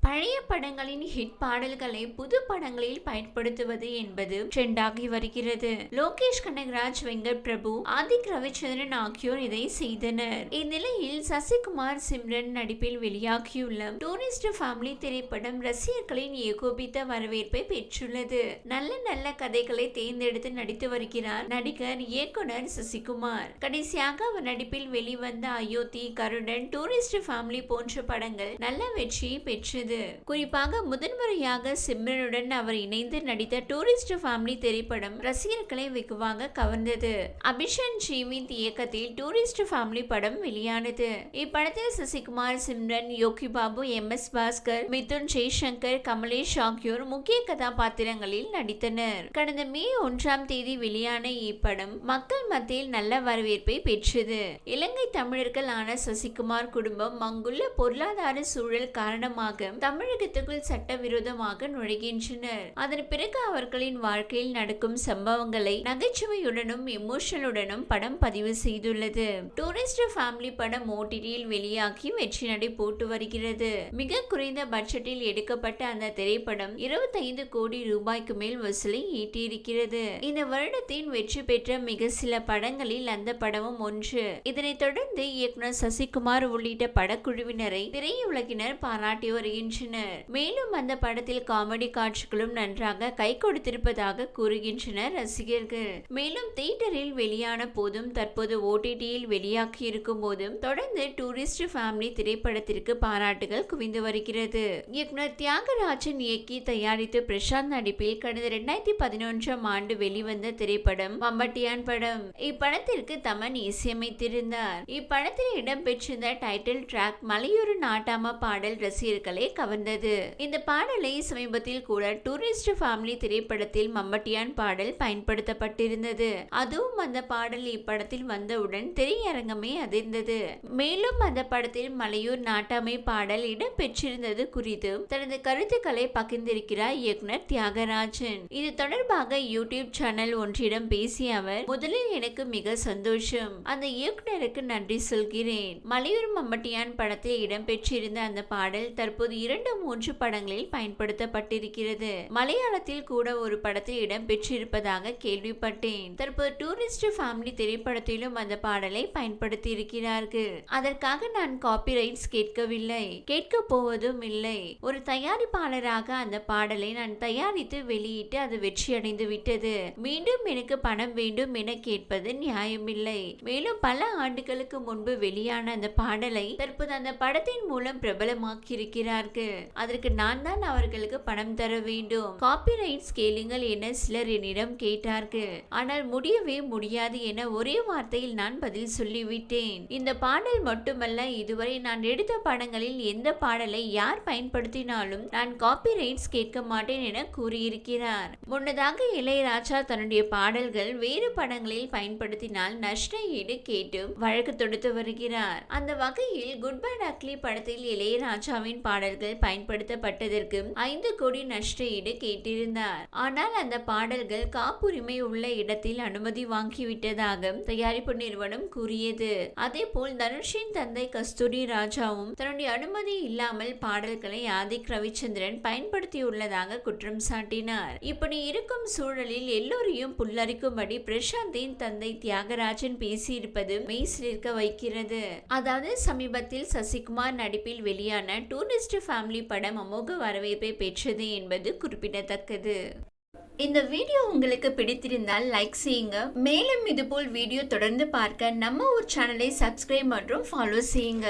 பழைய படங்களின் ஹிட் பாடல்களை புது படங்களில் பயன்படுத்துவது என்பது ட்ரெண்டாகி வருகிறது. லோகேஷ் கனகராஜ் வெங்கட் பிரபு ஆதிக் ரவிச்சந்திரன் ஆகியோர் இதை செய்தனர். இந்நிலையில் சசிகுமார் சிம்ரன் நடிப்பில் வெளியாகியுள்ள டூரிஸ்ட் ஃபேமிலி திரைப்படம் ரசிகர்களின் ஏகோபித்த வரவேற்பை பெற்றுள்ளது. நல்ல நல்ல கதைகளை தேர்ந்தெடுத்து நடித்து வருகிறார் நடிகர் இயக்குனர் சசிகுமார். கடைசியாக அவர் நடிப்பில் வெளிவந்த அயோத்தி கருடன் டூரிஸ்ட் ஃபேமிலி போன்ற படங்கள் நல்ல வெற்றியை பெற்றது. குறிப்பாக முதன்முறையாக சிம்ரனுடன் அவர் இணைந்து நடித்த டூரிஸ்ட் ஃபேமிலி திரைப்படம் ரசிகர்களை வெகுவாக கவர்ந்தது. அபிஷன் ஜீவித் இயக்கத்தில் டூரிஸ்ட் ஃபேமிலி படம் வெளியானது. இப்படத்தில் சசிகுமார் சிம்ரன் யோகி பாபு எம். எஸ். பாஸ்கர் மிதுன் ஜெய்சங்கர் கமலேஷ் ஆகியோர் முக்கிய கதாபாத்திரங்களில் நடித்தனர். கடந்த மே ஒன்றாம் தேதி வெளியான இப்படம் மக்கள் மத்தியில் நல்ல வரவேற்பை பெற்றது. இலங்கை தமிழர்களான சசிகுமார் குடும்பம் அங்குள்ள பொருளாதார சூழல் காரணமாக தமிழகத்துக்குள் சட்டவிரோதமாக நுழைகின்றனர். அதன் பிறகு அவர்களின் வாழ்க்கையில் நடக்கும் சம்பவங்களை நகைச்சுவையுடனும் எமோஷனுடனும் படம் பதிவு செய்துள்ளது. டூரிஸ்ட் ஃபேமிலி படம் ஓடிடியில் வெளியாகி வெற்றி நடை போட்டு வருகிறது. மிக குறைந்த பட்ஜெட்டில் எடுக்கப்பட்ட அந்த திரைப்படம் இருபத்தைந்து கோடி ரூபாய்க்கு மேல் வசூலை ஈட்டியிருக்கிறது. இந்த வருடத்தின் வெற்றி பெற்ற மிக சில படங்களில் அந்த படமும் ஒன்று. இதனைத் தொடர்ந்து இயக்குனர் சசிகுமார் உள்ளிட்ட படக்குழுவினரை திரையுலகினர் பாராட்டி வருகின்றனர். மேலும் அந்த படத்தில் காமெடி காட்சிகளும் நன்றாக கை கொடுத்திருப்பதாக கூறுகின்றனர் ரசிகர்கள். மேலும் தியேட்டரில் வெளியான போதும் தற்போது ஓடிடியில் வெளியாகி இருக்கும் போதும் தொடர்ந்து டூரிஸ்ட் ஃபேமிலி திரைப்படத்திற்கு பாராட்டுகள் குவிந்து வருகிறது. இயக்குனர் தியாகராஜன் இயக்கி தயாரித்து பிரசாந்த் நடிப்பில் கடந்த இரண்டாயிரத்தி பதினொன்றாம் ஆண்டு வெளிவந்த திரைப்படம் மம்பட்டியான் படம். இப்படத்திற்கு தமன் இசையமைத்திருந்தார். இப்படத்தில் இடம்பெற்றிருந்த டைட்டில் டிராக் மலையூர் நாட்டாம பாடல் ரசிகர்களை கவர்ந்தது. இந்த பாடலை சமீபத்தில் கூட டூரிஸ்ட் ஃபேமிலி திரைப்படத்தில் மம்பட்டியான் பாடல் பயன்படுத்தப்பட்டிருந்தது. அதுவும் அந்த பாடல் இப்படத்தில் வந்தவுடன் திரையரங்கமே அதிர்ந்தது. மேலும் அந்த படத்தில் மலையூர் நாட்டாமை பாடல் இடம்பெற்றிருந்தது குறித்து தனது கருத்துக்களை பகிர்ந்திருக்கிறார் இயக்குனர் தியாகராஜன். இது தொடர்பாக யூடியூப் சேனல் ஒன்றிடம் பேசிய அவர் முதலில் எனக்கு மிக சந்தோஷம். அந்த இயக்குனருக்கு நன்றி சொல்கிறேன். மலையூர் மம்பட்டியான் படத்தில் இடம்பெற்றிருந்த அந்த பாடல் தற்போது இரண்டு மூன்று படங்களில் பயன்படுத்தப்பட்டிருக்கிறது. மலையாளத்தில் கூட ஒரு படத்தில் இடம்பெற்றிருப்பதாக கேள்விப்பட்டேன். தற்போது டூரிஸ்ட் ஃபேமிலி திரைப்படத்திலும் அந்த பாடலை பயன்படுத்தி இருக்கிறார்கள் அதற்காக நான் காப்பிரைட்ஸ் கேட்கவில்லை. கேட்க போவதும் இல்லை. ஒரு தயாரிப்பாளராக அந்த பாடலை நான் தயாரித்து வெளியிட்டு அது வெற்றியடைந்து விட்டது. மீண்டும் எனக்கு பணம் வேண்டும் என கேட்பது நியாயமில்லை. மேலும் பல ஆண்டுகளுக்கு முன்பு வெளியான அந்த பாடலை தற்போது அந்த படத்தின் மூலம் பிரபலமாக்கி இருக்கிறார்கள் அதற்கு நான் தான் அவர்களுக்கு பணம் தர வேண்டும். காப்பிரைட்ஸ் கேளுங்கள் என சிலர் என்னிடம் கேட்டார்கள். ஆனால் முடியவே முடியாது என ஒரே வார்த்தையில் நான் பதில் சொல்லிவிட்டேன். இந்த பாடல் மட்டுமல்ல இதுவரை நான் எடுத்த படங்களில் எந்த பாடலை யார் பயன்படுத்தினாலும் நான் காப்பிரைட்ஸ் கேட்க மாட்டேன் என கூறியிருக்கிறார். முன்னதாக இளையராஜா தன்னுடைய பாடல்கள் வேறு படங்களில் பயன்படுத்தினால் நஷ்ட ஈடு கேட்டு வழக்கு தொடுத்து வருகிறார். அந்த வகையில் குட் பை அக்லி படத்தில் இளையராஜாவின் பாடல்கள் பயன்படுத்தப்பட்டதற்கு ஐந்து கோடி நஷ்ட ஈடு கேட்டிருந்தார். ஆனால் அந்த பாடல்கள் காப்புரிமை உள்ள இடத்தில் அனுமதி வாங்கிவிட்டதாக தயாரிப்பு நிறுவனம் கூறியது. அதே போல் தனுஷின் தந்தை கஸ்தூரி ராஜாவும் தன்னுடைய அனுமதி இல்லாமல் பாடல்களை ஆதிக் ரவிச்சந்திரன் பயன்படுத்தியுள்ளதாக குற்றம் சாட்டினார். இப்படி இருக்கும் சூழலில் எல்லோரையும் புல்லரிக்கும்படி பிரசாந்தின் தந்தை தியாகராஜன் பேசியிருப்பது மெய்சிலிருக்க வைக்கிறது. அதாவது சமீபத்தில் சசிகுமார் நடிப்பில் வெளியான டூரிஸ்ட் ஃபேமிலி படம் அமோக வரவேற்பை பெற்றது என்பது குறிப்பிடத்தக்கது. இந்த வீடியோ உங்களுக்கு பிடித்திருந்தால் லைக் செய்யுங்க. மேலும் இதுபோல் வீடியோ தொடர்ந்து பார்க்க நம்ம ஒரு சேனலை சப்ஸ்கிரைப் மற்றும் ஃபாலோ செய்யுங்க.